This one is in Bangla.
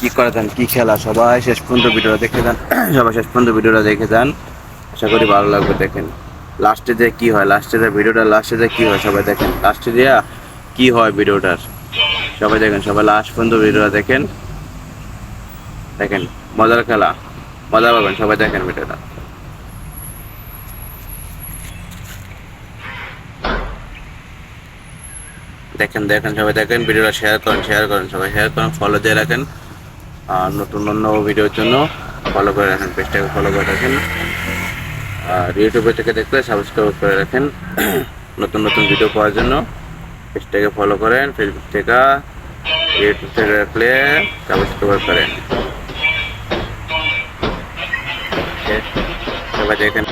কি করে দেন কি খেলা? সবাই শেষ পর্যন্ত ভিডিওটা দেখে যান। সবাই শেষ পর্যন্ত ভিডিওটা দেখে যান। আশা করি ভালো লাগবে দেখেন। লাস্টে যে কি হয়, লাস্টে যে ভিডিওটা, লাস্টে যে কি হয়, সবাই দেখেন। লাস্টে দিয়া কি হয় ভিডিওটার? সবাই দেখেন, সবাই লাস্ট পর্যন্ত ভিডিওটা দেখেন। দেখেন, মজার খেলা। মজা পাবেন, সবাই দেখেন ভিডিওটা। দেখেন দেখেন, সবাই দেখেন, ভিডিওটা শেয়ার করেন শেয়ার করেন, সবাই শেয়ার করেন ফলো দিয়ে রাখেন। আর নতুন অন্য ভিডিওর জন্য ফলো করে রাখেন, পেজটাকে ফলো করে রাখেন। আর ইউটিউবে থেকে দেখলে সাবস্ক্রাইব করে রাখেন। নতুন নতুন ভিডিও পাওয়ার জন্য পেজটাকে ফলো করেন ফেসবুক থেকে ইউটিউব থেকে রাখলে সাবস্ক্রাইব করেন? সবাই দেখেন।